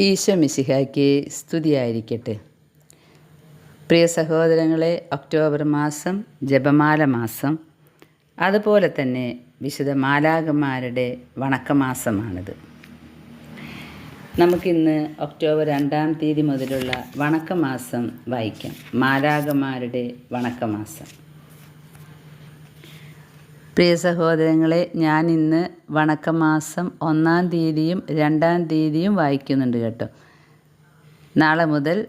ഈശോ മിശിഹായ്ക്ക് സ്തുതിയായിരിക്കട്ടെ. പ്രിയ സഹോദരങ്ങളെ ഒക്ടോബർ മാസം ജപമാല മാസം അതുപോലെ തന്നെ വിശുദ്ധ മാലാകന്മാരുടെ വണക്കമാസമാണിത്. നമുക്കിന്ന് ഒക്ടോബർ രണ്ടാം തീയതി മുതലുള്ള വണക്കമാസം വായിക്കാം. മാലാകന്മാരുടെ വണക്കമാസം. പ്രിയ സഹോദരങ്ങളെ ഞാൻ ഇന്ന് വണക്കമാസം ഒന്നാം തീയതിയും രണ്ടാം തീയതിയും വായിക്കുന്നുണ്ട് കേട്ടോ. നാളെ മുതൽ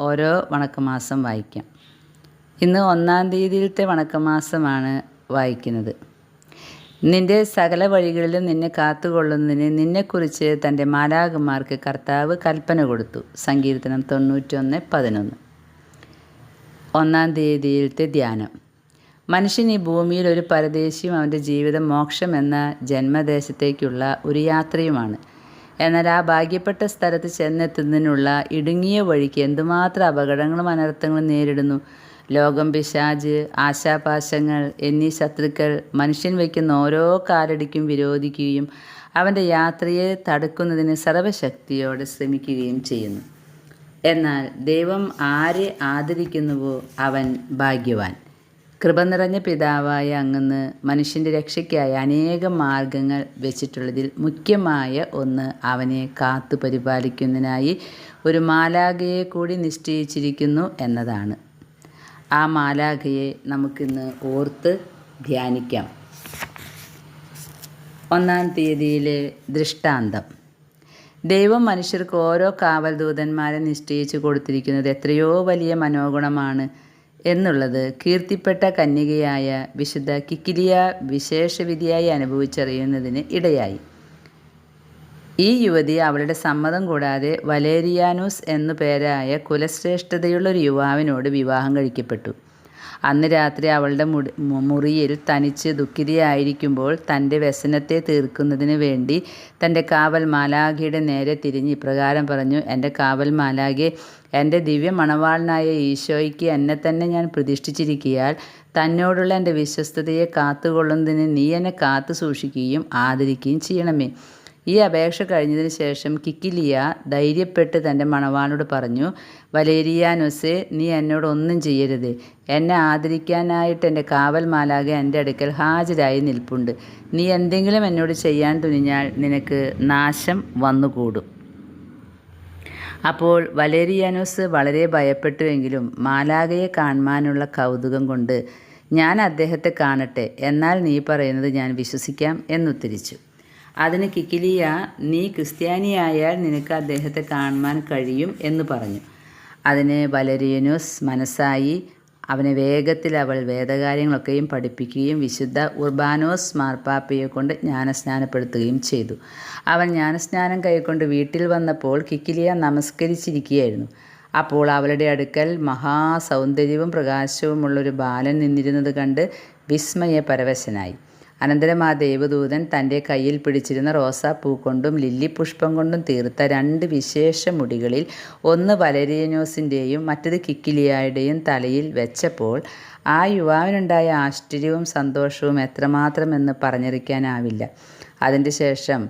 ഓരോ വണക്കമാസം വായിക്കാം. ഇന്ന് ഒന്നാം തീയതിയിലത്തെ വണക്കമാസമാണ് വായിക്കുന്നത്. നിന്റെ സകല വഴികളിലും നിന്നെ കാത്തുകൊള്ളുന്നതിന് നിന്നെക്കുറിച്ച് തന്റെ മാലാകന്മാർക്ക് കർത്താവ് കൽപ്പന കൊടുത്തു. സങ്കീർത്തനം തൊണ്ണൂറ്റൊന്ന് പതിനൊന്ന്. ഒന്നാം തീയതിയിലത്തെ ധ്യാനം. മനുഷ്യൻ ഈ ഭൂമിയിൽ ഒരു പരദേശിയും അവന്റെ ജീവിതം മോക്ഷം എന്ന ജന്മദേശത്തേക്കുള്ള ഒരു യാത്രയുമാണ്. എന്നാൽ ആ ഭാഗ്യപ്പെട്ട സ്ഥലത്ത് ചെന്നെത്തുന്നതിനുള്ള ഇടുങ്ങിയ വഴിക്ക് എന്തുമാത്രം അപകടങ്ങളും അനർത്ഥങ്ങളും നേരിടുന്നു. ലോകം പിശാജ് ആശാപാശങ്ങൾ എന്നീ ശത്രുക്കൾ മനുഷ്യൻ വയ്ക്കുന്ന ഓരോ കാലടിക്കും വിരോധിക്കുകയും അവന്റെ യാത്രയെ തടുക്കുന്നതിന് സർവശക്തിയോടെ ശ്രമിക്കുകയും ചെയ്യുന്നു. എന്നാൽ ദൈവം ആരെ ആദരിക്കുന്നുവോ അവൻ ഭാഗ്യവാൻ. കൃപ നിറഞ്ഞ പിതാവായ അങ്ങന്ന് മനുഷ്യന്റെ രക്ഷയ്ക്കായി അനേകം മാർഗങ്ങൾ വെച്ചിട്ടുള്ളതിൽ മുഖ്യമായ ഒന്ന് അവനെ കാത്തു പരിപാലിക്കുന്നതിനായി ഒരു മാലാഖയെ കൂടി നിശ്ചയിച്ചിരിക്കുന്നു എന്നതാണ്. ആ മാലാഖയെ നമുക്കിന്ന് ഓർത്ത് ധ്യാനിക്കാം. ഒന്നാം തീയതിയിലെ ദൃഷ്ടാന്തം. ദൈവം മനുഷ്യർക്ക് ഓരോ കാവൽ ദൂതന്മാരെ നിശ്ചയിച്ചു കൊടുത്തിരിക്കുന്നത് എത്രയോ വലിയ മനോഗുണമാണ്. എന്നുള്ളത് കീർത്തിപ്പെട്ട കന്യകയായ വിശുദ്ധ കിക്കിലിയ വിശേഷവിധിയായി അനുഭവിച്ചറിയുന്നതിന് ഇടയായി. ഈ യുവതി അവളുടെ സമ്മതം കൂടാതെ വലേരിയാനൂസ് എന്നു പേരായ കുലശ്രേഷ്ഠതയുള്ള ഒരു യുവാവിനോട് വിവാഹം കഴിക്കപ്പെട്ടു. അന്ന് രാത്രി അവളുടെ മുറിയിൽ തനിച്ച് ദുഃഖിതയായിരിക്കുമ്പോൾ തന്റെ വ്യസനത്തെ തീർക്കുന്നതിന് വേണ്ടി തന്റെ കാവൽ മാലാഖിയുടെ നേരെ തിരിഞ്ഞ് ഇപ്രകാരം പറഞ്ഞു എന്റെ കാവൽ മാലാഖെ എന്റെ ദിവ്യ മണവാളനായ ഈശോയ്ക്ക് എന്നെ തന്നെ ഞാൻ പ്രതിഷ്ഠിച്ചിരിക്കിയാൽ തന്നോടുള്ള എന്റെ വിശ്വസ്തതയെ കാത്തുകൊള്ളുന്നതിന് നീ എന്നെ കാത്തു സൂക്ഷിക്കുകയും ആദരിക്കുകയും ചെയ്യണമേ. ഈ അപേക്ഷ കഴിഞ്ഞതിന് ശേഷം കിക്കിലിയ ധൈര്യപ്പെട്ട് തന്റെ മണവാനോട് പറഞ്ഞു വലേരിയാനുസെ നീ എന്നോട് ഒന്നും ചെയ്യരുത്. എന്നെ ആദരിക്കാനായിട്ട് എന്റെ കാവൽ മാലാക എന്റെ അടുക്കൽ ഹാജരായി നിൽപ്പുണ്ട്. നീ എന്തെങ്കിലും എന്നോട് ചെയ്യാൻ തുനിഞ്ഞാൽ നിനക്ക് നാശം വന്നുകൂടും. അപ്പോൾ വലേരിയാനോസ് വളരെ ഭയപ്പെട്ടുവെങ്കിലും മാലാകയെ കാണുവാനുള്ള കൗതുകം കൊണ്ട് ഞാൻ അദ്ദേഹത്തെ കാണട്ടെ എന്നാൽ നീ പറയുന്നത് ഞാൻ വിശ്വസിക്കാം എന്നുത്തരിച്ചു അതിന് കിക്കിലിയ നീ ക്രിസ്ത്യാനിയായാൽ നിനക്ക് അദ്ദേഹത്തെ കാണുവാൻ കഴിയും എന്ന് പറഞ്ഞു. അതിന് വലരിയനോസ് മനസ്സായി. അവനെ വേഗത്തിൽ അവൾ വേദകാര്യങ്ങളൊക്കെയും പഠിപ്പിക്കുകയും വിശുദ്ധ ഉർബാനോസ് മാർപ്പാപ്പയെ കൊണ്ട് ജ്ഞാനസ്നാനപ്പെടുത്തുകയും ചെയ്തു. അവൻ ജ്ഞാനസ്നാനം കൈക്കൊണ്ട് വീട്ടിൽ വന്നപ്പോൾ കിക്കിലിയ നമസ്കരിച്ചിരിക്കുകയായിരുന്നു. അപ്പോൾ അവളുടെ അടുക്കൽ മഹാസൗന്ദര്യവും പ്രകാശവുമുള്ളൊരു ബാലൻ നിന്നിരുന്നത് കണ്ട് വിസ്മയപരവശനായി. അനന്തരം ആ ദേവദൂതൻ തന്റെ കയ്യിൽ പിടിച്ചിരുന്ന റോസാപ്പൂ കൊണ്ടും ലില്ലി പുഷ്പം കൊണ്ടും തീർത്ത രണ്ട് വിശേഷ മുടികളിൽ ഒന്ന് വലരിയനോസിന്റെയും മറ്റത് കിക്കിലിയായുടെയും തലയിൽ വെച്ചപ്പോൾ ആ യുവാവിനുണ്ടായ ആശ്ചര്യവും സന്തോഷവും എത്രമാത്രമെന്ന് പറഞ്ഞറിയിക്കാനാവില്ല അതിന്റെ ശേഷം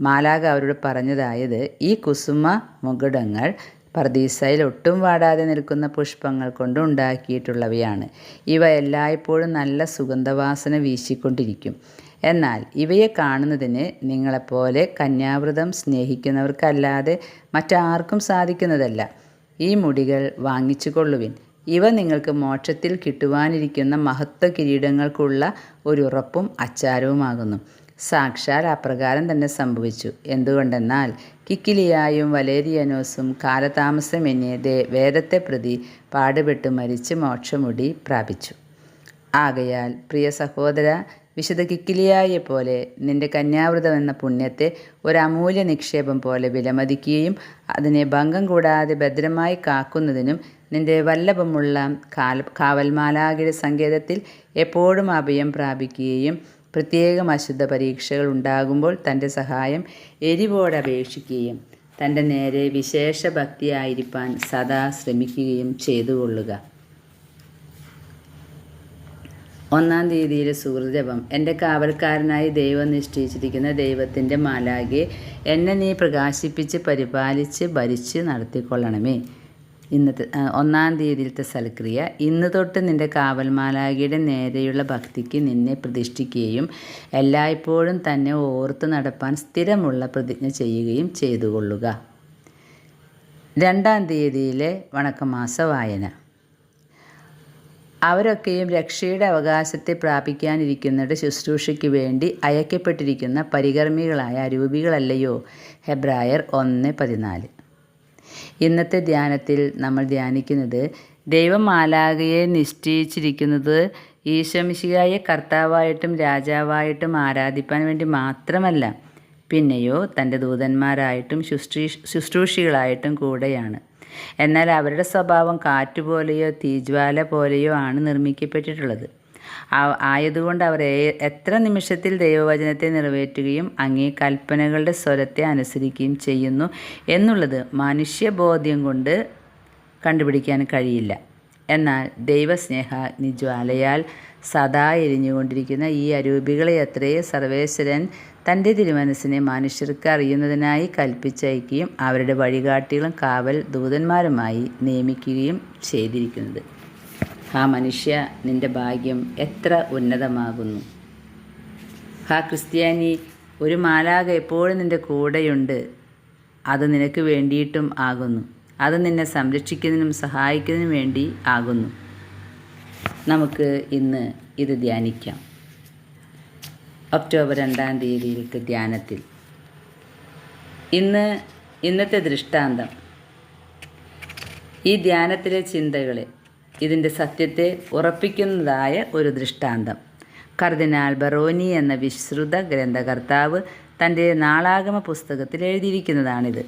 മാലാഗ അവരോട് പറഞ്ഞതായത് ഈ കുസുമ മുകുടങ്ങൾ പർദീസയിൽ ഒട്ടും വാടാതെ നിൽക്കുന്ന പുഷ്പങ്ങൾ കൊണ്ട് ഉണ്ടാക്കിയിട്ടുള്ളവയാണ്. ഇവ എല്ലായ്പ്പോഴും നല്ല സുഗന്ധവാസന വീശിക്കൊണ്ടിരിക്കും. എന്നാൽ ഇവയെ കാണുന്നതിന് നിങ്ങളെപ്പോലെ കന്യാവ്രതം സ്നേഹിക്കുന്നവർക്കല്ലാതെ മറ്റാർക്കും സാധിക്കുന്നതല്ല. ഈ മുടികൾ വാങ്ങിച്ചു കൊള്ളുവിൻ ഇവ നിങ്ങൾക്ക് മോക്ഷത്തിൽ കിട്ടുവാനിരിക്കുന്ന മഹത്വ കിരീടങ്ങൾക്കുള്ള ഒരു ഉറപ്പും അച്ചാരവുമാകുന്നു. സാക്ഷാൽ അപ്രകാരം തന്നെ സംഭവിച്ചു. എന്തുകൊണ്ടെന്നാൽ കിക്കിലിയായും വലേരിയനോസും കാലതാമസമെന്നേ വേദത്തെ പ്രതി പാടുപെട്ട് മരിച്ച് മോക്ഷമുടി പ്രാപിച്ചു. ആകയാൽ പ്രിയ സഹോദര വിശുദ്ധ കിക്കിലിയായെ പോലെ നിന്റെ കന്യാവൃതം എന്ന പുണ്യത്തെ ഒരു അമൂല്യ നിക്ഷേപം പോലെ വിലമതിക്കുകയും അതിനെ ഭംഗം കൂടാതെ ഭദ്രമായി കാക്കുന്നതിനും നിന്റെ വല്ലഭമുള്ള കാൽ കാവൽമാലാകിയുടെ സങ്കേതത്തിൽ എപ്പോഴും അഭയം പ്രാപിക്കുകയും പ്രത്യേകം അശുദ്ധ പരീക്ഷകൾ ഉണ്ടാകുമ്പോൾ തന്റെ സഹായം എരിവോടപേക്ഷിക്കുകയും തന്റെ നേരെ വിശേഷ ഭക്തിയായിരിക്കാൻ സദാ ശ്രമിക്കുകയും ചെയ്തുകൊള്ളുക ഒന്നാം തീയതിയിലെ സുഹൃജപം എന്റെ കാവൽക്കാരനായി ദൈവം നിശ്ചയിച്ചിരിക്കുന്ന ദൈവത്തിന്റെ മാലാകെ എന്നെ നീ പ്രകാശിപ്പിച്ച് പരിപാലിച്ച് ഭരിച്ച് നടത്തിക്കൊള്ളണമേ. ഇന്നത്തെ ഒന്നാം തീയതിയിലത്തെ സൽക്രിയ. ഇന്ന് തൊട്ട് നിന്റെ കാവൽമാലാകിയുടെ നേരെയുള്ള ഭക്തിക്ക് നിന്നെ പ്രതിഷ്ഠിക്കുകയും എല്ലായ്പ്പോഴും തന്നെ ഓർത്ത് നടപ്പാൻ സ്ഥിരമുള്ള പ്രതിജ്ഞ ചെയ്യുകയും ചെയ്തുകൊള്ളുക. രണ്ടാം തീയതിയിലെ വണക്കമാസ വായന. അവരൊക്കെയും രക്ഷയുടെ അവകാശത്തെ പ്രാപിക്കാനിരിക്കുന്നവരുടെ ശുശ്രൂഷയ്ക്ക് വേണ്ടി അയക്കപ്പെട്ടിരിക്കുന്ന പരികർമ്മികളായ അരൂപികളല്ലയോ? ഹെബ്രായർ ഒന്ന് പതിനാല്. ഇന്നത്തെ ധ്യാനത്തിൽ നമ്മൾ ധ്യാനിക്കുന്നത് ദൈവമാലാകയെ നിശ്ചയിച്ചിരിക്കുന്നത് ഈശോമിശിഹായെ കർത്താവായിട്ടും രാജാവായിട്ടും ആരാധിപ്പാൻ വേണ്ടി മാത്രമല്ല പിന്നെയോ തന്റെ ദൂതന്മാരായിട്ടും ശുശ്രീ ശുശ്രൂഷികളായിട്ടും കൂടെയാണ്. എന്നാൽ അവരുടെ സ്വഭാവം കാറ്റുപോലെയോ തീജ്വാല പോലെയോ ആണ് നിർമ്മിക്കപ്പെട്ടിട്ടുള്ളത്. ആയതുകൊണ്ട് അവർ എത്ര നിമിഷത്തിൽ ദൈവവചനത്തെ നിറവേറ്റുകയും അങ്ങേ കൽപ്പനകളുടെ സ്വരത്തെ അനുസരിക്കുകയും ചെയ്യുന്നു എന്നുള്ളത് മനുഷ്യബോധ്യം കൊണ്ട് കണ്ടുപിടിക്കാൻ കഴിയില്ല. എന്നാൽ ദൈവസ്നേഹ നിജ്വാലയാൽ സദാ എരിഞ്ഞുകൊണ്ടിരിക്കുന്ന ഈ അരൂപികളെ അത്രേ സർവേശ്വരൻ തന്റെ തിരുമനസ്സിനെ മനുഷ്യർക്ക് അറിയുന്നതിനായി കൽപ്പിച്ചയക്കുകയും അവരുടെ വഴികാട്ടികളും കാവൽ ദൂതന്മാരുമായി നിയമിക്കുകയും ചെയ്തിരിക്കുന്നത്. ആ മനുഷ്യ നിന്റെ ഭാഗ്യം എത്ര ഉന്നതമാകുന്നു. ഹാ ക്രിസ്ത്യാനി ഒരു മാലാക എപ്പോഴും നിന്റെ കൂടെയുണ്ട്. അത് നിനക്ക് വേണ്ടിയിട്ടും ആകുന്നു. അത് നിന്നെ സംരക്ഷിക്കുന്നതിനും സഹായിക്കുന്നതിനും വേണ്ടി ആകുന്നു. നമുക്ക് ഇന്ന് ഇത് ധ്യാനിക്കാം. ഒക്ടോബർ രണ്ടാം തീയതിയിലേക്ക് ധ്യാനത്തിൽ. ഇന്ന് ഇന്നത്തെ ദൃഷ്ടാന്തം. ഈ ധ്യാനത്തിലെ ചിന്തകളെ ഇതിന്റെ സത്യത്തെ ഉറപ്പിക്കുന്നതായ ഒരു ദൃഷ്ടാന്തം. കർദിനാൾ ബറോനി എന്ന വിശ്രുത ഗ്രന്ഥകർത്താവ് തന്റെ നാളാഗമ പുസ്തകത്തിൽ എഴുതിയിരിക്കുന്നതാണിത്.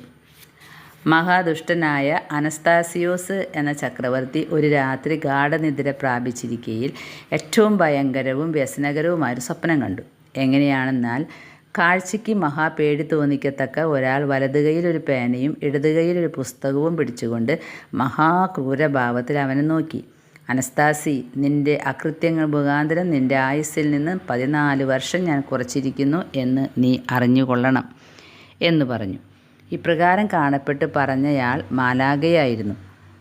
മഹാദുഷ്ടനായ അനസ്താസിയോസ് എന്ന ചക്രവർത്തി ഒരു രാത്രി ഗാഠനിദ്ര പ്രാപിച്ചിരിക്കയിൽ ഏറ്റവും ഭയങ്കരവും വ്യസനകരവുമായൊരു സ്വപ്നം കണ്ടു. എങ്ങനെയാണെന്നാൽ കാഴ്ചയ്ക്ക് മഹാപേടി തോന്നിക്കത്തക്ക ഒരാൾ വലതുകൈയിൽ ഒരു പേനയും ഇടതുകൈയിൽ ഒരു പുസ്തകവും പിടിച്ചുകൊണ്ട് മഹാക്രൂരഭാവത്തിൽ അവനെ നോക്കി. അനസ്താസി നിന്റെ അകൃത്യങ്ങൾ മുഖാന്തരം നിന്റെ ആയുസ്സിൽ നിന്ന് പതിനാല് വർഷം ഞാൻ കുറച്ചിരിക്കുന്നു എന്ന് നീ അറിഞ്ഞുകൊള്ളണം എന്ന് പറഞ്ഞു. ഇപ്രകാരം കാണപ്പെട്ട് പറഞ്ഞയാൾ മാലാഗയായിരുന്നു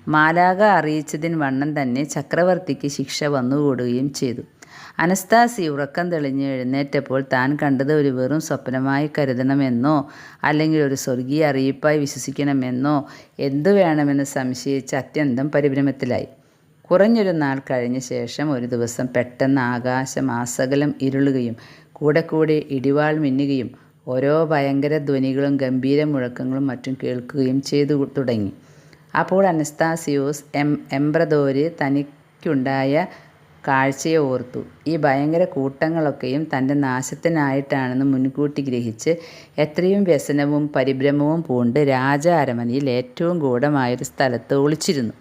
മാലാഗ അറിയിച്ചതിന് വണ്ണം തന്നെ ചക്രവർത്തിക്ക് ശിക്ഷ വന്നുകൂടുകയും ചെയ്തു. അനസ്താസി ഉറക്കം തെളിഞ്ഞ് എഴുന്നേറ്റപ്പോൾ താൻ കണ്ടത് ഒരു വെറും സ്വപ്നമായി കരുതണമെന്നോ അല്ലെങ്കിൽ ഒരു സ്വർഗീയ അറിയിപ്പായി വിശ്വസിക്കണമെന്നോ എന്തു വേണമെന്ന് സംശയിച്ച് അത്യന്തം പരിഭ്രമത്തിലായി. കുറഞ്ഞൊരു നാൾ കഴിഞ്ഞ ശേഷം ഒരു ദിവസം പെട്ടെന്ന് ആകാശം ആസകലം ഇരുളുകയും കൂടെ കൂടെ ഇടിവാൾ മിന്നുകയും ഓരോ ഭയങ്കര ധ്വനികളും ഗംഭീര മുഴക്കങ്ങളും മറ്റും കേൾക്കുകയും ചെയ്തു തുടങ്ങി. അപ്പോൾ അനസ്താസിയോസ് എം എംബ്രദോര് തനിക്കുണ്ടായ കാഴ്ചയെ ഓർത്തു. ഈ ഭയങ്കര കൂട്ടങ്ങളൊക്കെയും തന്റെ നാശത്തിനായിട്ടാണെന്ന് മുൻകൂട്ടി ഗ്രഹിച്ച് എത്രയും വ്യസനവും പരിഭ്രമവും പൂണ്ട് രാജ അരമനയിൽ ഏറ്റവും ഗൂഢമായൊരു സ്ഥലത്ത് ഒളിച്ചിരുന്നു.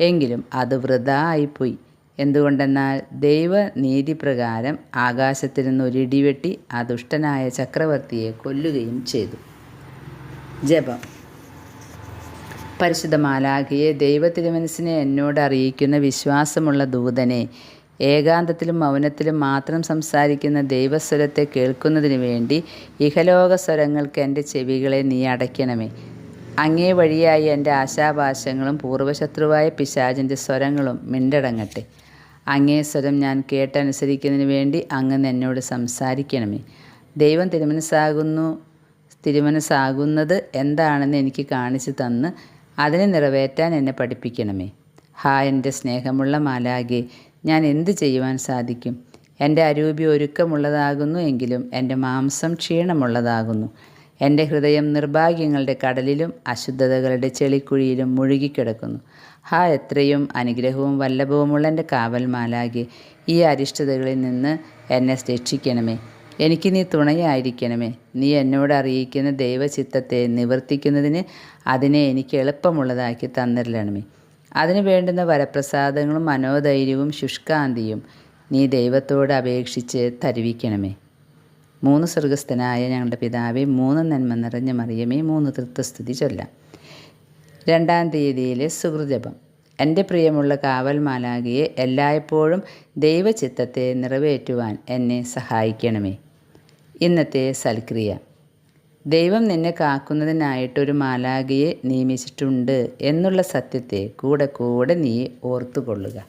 എങ്കിലും അത് വൃഥാ ആയിപ്പോയി എന്തുകൊണ്ടെന്നാൽ ദൈവനീതി പ്രകാരം ആകാശത്തിൽ നിന്ന് ഒരു ഇടിവെട്ടി ആ ദുഷ്ടനായ ചക്രവർത്തിയെ കൊല്ലുകയും ചെയ്തു. ജപം. പരിശുദ്ധ മാലാഖയെ ദൈവത്തിരുമനസിനെ എന്നോട് അറിയിക്കുന്ന വിശ്വാസമുള്ള ദൂതനെ ഏകാന്തത്തിലും മൗനത്തിലും മാത്രം സംസാരിക്കുന്ന ദൈവസ്വരത്തെ കേൾക്കുന്നതിന് വേണ്ടി ഇഹലോക സ്വരങ്ങൾക്ക് എന്റെ ചെവികളെ നീ അടയ്ക്കണമേ. അങ്ങേ വഴിയായി എന്റെ ആശാഭാഷങ്ങളും പൂർവശത്രുവായ പിശാചിന്റെ സ്വരങ്ങളും മിണ്ടടങ്ങട്ടെ. അങ്ങേ സ്വരം ഞാൻ കേട്ടനുസരിക്കുന്നതിന് വേണ്ടി അങ്ങ് എന്നോട് സംസാരിക്കണമേ. ദൈവം തിരുമനസ്സാകുന്നു തിരുമനസ്സാകുന്നത് എന്താണെന്ന് എനിക്ക് കാണിച്ചു തന്ന് അതിനെ നിറവേറ്റാൻ എന്നെ പഠിപ്പിക്കണമേ. ഹാ എന്റെ സ്നേഹമുള്ള മാലാകെ ഞാൻ എന്ത് ചെയ്യുവാൻ സാധിക്കും? എന്റെ അരൂപി ഒരുക്കമുള്ളതാകുന്നു എങ്കിലും എന്റെ മാംസം ക്ഷീണമുള്ളതാകുന്നു. എന്റെ ഹൃദയം നിർഭാഗ്യങ്ങളുടെ കടലിലും അശുദ്ധതകളുടെ ചെളിക്കുഴിയിലും മുഴുകിക്കിടക്കുന്നു. ഹാ എത്രയും അനുഗ്രഹവും വല്ലഭവുമുള്ള എന്റെ കാവൽ മാലാകെ ഈ അരിഷ്ടതകളിൽ നിന്ന് എന്നെ രക്ഷിക്കണമേ. എനിക്ക് നീ തുണയായിരിക്കണമേ. നീ എന്നോട് അറിയിക്കുന്ന ദൈവചിത്തത്തെ നിവർത്തിക്കുന്നതിന് അതിനെ എനിക്ക് എളുപ്പമുള്ളതാക്കി തന്നിരണമേ അതിന് വേണ്ടുന്ന വരപ്രസാദങ്ങളും മനോധൈര്യവും ശുഷ്കാന്തിയും നീ ദൈവത്തോട് അപേക്ഷിച്ച് തരുവിക്കണമേ. മൂന്ന് സ്വർഗസ്ഥനായ ഞങ്ങളുടെ പിതാവെ മൂന്ന് നന്മ നിറഞ്ഞ മറിയമേ മൂന്ന് തൃത്വസ്തുതി ചൊല്ലാം. രണ്ടാം തീയതിയിലെ സുഹൃജപം. എന്റെ പ്രിയമുള്ള കാവൽ മാലാകിയെ എല്ലായ്പ്പോഴും ദൈവചിത്തത്തെ നിറവേറ്റുവാൻ എന്നെ സഹായിക്കണമേ. ഇന്നത്തെ സൽക്രിയ. ദൈവം നിന്നെ കാക്കുന്നതിനായിട്ടൊരു ഒരു മാലാഖയെ നിയമിച്ചിട്ടുണ്ട് എന്നുള്ള സത്യത്തെ കൂടെ കൂടെ നീ ഓർത്തുകൊള്ളുക.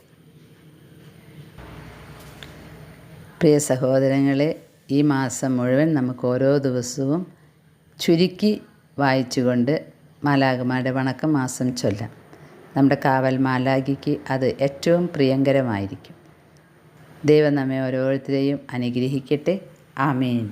പ്രിയ സഹോദരങ്ങളെ ഈ മാസം മുഴുവൻ നമുക്ക് ഓരോ ദിവസവും ചുരുക്കി വായിച്ചുകൊണ്ട് മാലാകുമാരുടെ വണക്കം മാസം ചൊല്ലാം. നമ്മുടെ കാവൽ മാലാകിക്ക് അത് ഏറ്റവും പ്രിയങ്കരമായിരിക്കും. ദൈവം നമ്മെ ഓരോരുത്തരെയും അനുഗ്രഹിക്കട്ടെ. ആമേൻ